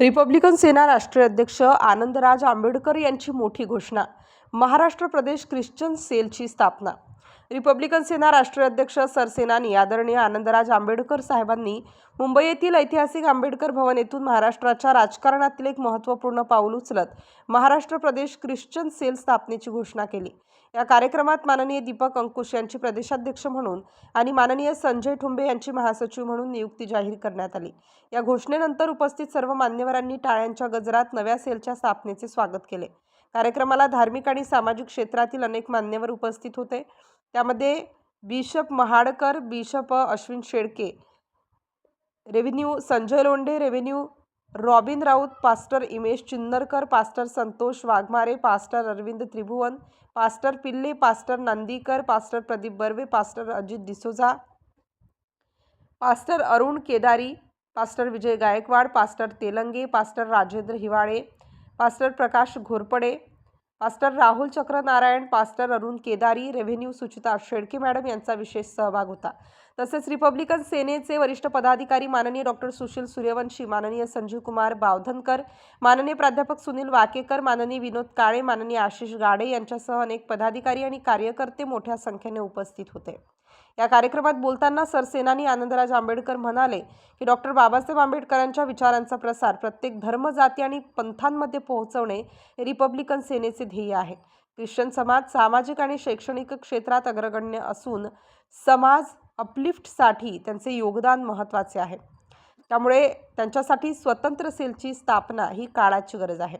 Republican सेना राष्ट्रीय अध्यक्ष आनंदराज आंबेडकर यांची मोठी घोषणा महाराष्ट्र प्रदेश ख्रिश्चन सेलची स्थापना. रिपब्लिकन सेना राष्ट्रीय अध्यक्ष सरसेनानी आदरणीय आनंदराज आंबेडकर साहेबांनी मुंबई येथील ऐतिहासिक आंबेडकर भवन येथून महाराष्ट्राच्या राजकारणातील एक महत्त्वपूर्ण पाऊल उचलत महाराष्ट्र प्रदेश ख्रिश्चन सेल स्थापनेची घोषणा केली. या कार्यक्रमात माननीय दीपक अंकुश यांची प्रदेशाध्यक्ष म्हणून आणि माननीय संजय ठुंबे यांची महासचिव म्हणून नियुक्ती जाहीर करण्यात आली. या घोषणेनंतर उपस्थित सर्व मान्यवरांनी टाळ्यांच्या गजरात नव्या सेलच्या स्थापनेचे स्वागत केले. कार्यक्रमाला धार्मिक आणि सामाजिक क्षेत्रातील अनेक मान्यवर उपस्थित होते. त्यामध्ये bishop Mahadkar bishop Ashwin Shelke reverend Sanjay Londhe reverend Robin Raut pastor Imesh Chinnarkar pastor Santosh Waghmare pastor Arvind Tribhuvan pastor Pillai pastor Nandikar pastor Pradeep Barve pastor Ajit D'Souza pastor Arun Kedari pastor Vijay Gaikwad pastor Telange pastor Rajendra Hiwale pastor Prakash Ghorpade pastor Rahul Chakranarayan pastor Arun Kedari reverend Suchita Shelke madam यांचा विशेष सहभाग होता. तसेच Republican सेनेचे वरिष्ठ पदाधिकारी माननीय doctor Sushil Suryavanshi माननीय संजीव कुमार बावधनकर माननीय प्राध्यापक सुनील वाकेकर माननीय विनोद काळे माननीय आशिष गाडे यांच्यासह अनेक पदाधिकारी आणि कार्यकर्ते मोठ्या संख्येने उपस्थित होते. या कार्यक्रमात बोलताना सरसेनानी आनंदराज आंबेडकर म्हणाले की डॉक्टर बाबासाहेब आंबेडकरांच्या विचारांचा प्रसार प्रत्येक धर्म जाती आणि पंथांमध्ये पोहोचवणे हे रिपब्लिकन सेनेचे ध्येय आहे. ख्रिश्चन समाज सामाजिक आणि शैक्षणिक क्षेत्रात अग्रगण्य असून समाज अपलिफ्टसाठी त्यांचे योगदान महत्त्वाचे आहे. त्यामुळे त्यांच्यासाठी स्वतंत्र सेलची स्थापना ही काळाची गरज आहे.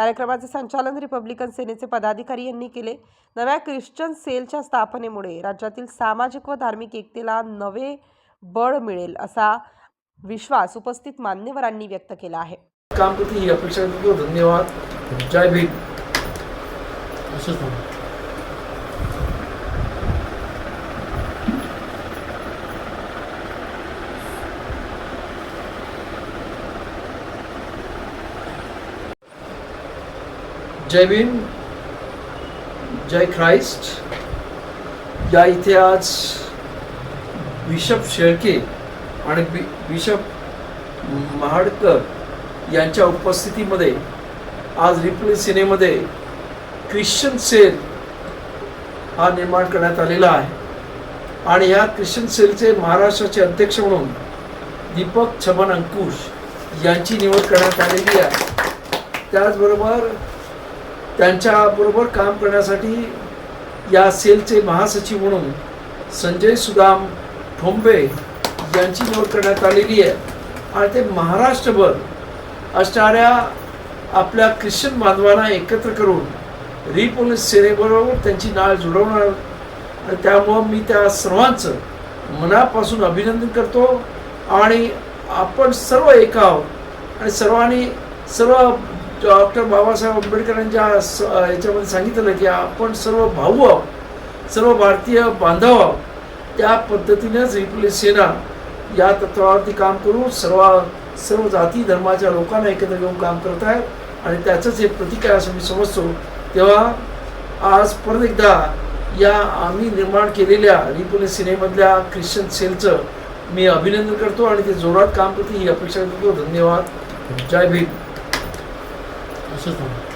कार्यक्रमाचे संचालन रिपब्लिकन सेनेचे पदाधिकारी यांनी केले. नव्या ख्रिश्चन सेलच्या स्थापनेमुळे राज्यातील सामाजिक व धार्मिक एकतेला नवे बळ मिळेल असा विश्वास उपस्थित मान्यवरांनी व्यक्त केला आहे. काम करते ही अपेक्षा करतो. धन्यवाद. जय भीम. जय भीम जय ख्राइस्ट। या इथे आज बिशप शेळके आणि बि बिशप महाडकर यांच्या उपस्थितीमध्ये आज रिपब्लिक सिनेमध्ये ख्रिश्चन सेल हा निर्माण करण्यात आलेला आहे. आणि ह्या ख्रिश्चन सेलचे महाराष्ट्राचे अध्यक्ष म्हणून दीपक छमन अंकुश यांची निवड करण्यात आलेली आहे. त्याचबरोबर त्यांच्याबरोबर काम करण्यासाठी या सेलचे महासचिव म्हणून संजय सुदाम ठोंबे यांची निवड करण्यात आलेली आहे. आणि ते महाराष्ट्रभर असणाऱ्या आपल्या ख्रिश्चन बांधवांना एकत्र करून रिपोलिस सेनेबरोबर त्यांची नाळ जुळवणार आणि त्यामुळं मी त्या सर्वांचं मनापासून अभिनंदन करतो. आणि आपण सर्व एक आहोत आणि सर्वांनी सर्व डॉक्टर बाबासाहेब आंबेडकरांच्या स याच्यामध्ये सांगितलं की आपण सर्व भाऊ आहोत सर्व भारतीय बांधव आहोत त्या पद्धतीनेच रिपब्लिक सेना या तत्वावरती काम करून सर्व सर्व जाती धर्माच्या लोकांना एकत्र घेऊन काम करत आहेत आणि त्याचंच हे प्रतीक आहे असं मी समजतो. तेव्हा आज परत एकदा या आम्ही निर्माण केलेल्या रिपब्लिक सिनेमधल्या ख्रिश्चन सेलचं मी अभिनंदन करतो आणि ते जोरात काम करते ही अपेक्षा करतो. धन्यवाद. जय भीम. 我是董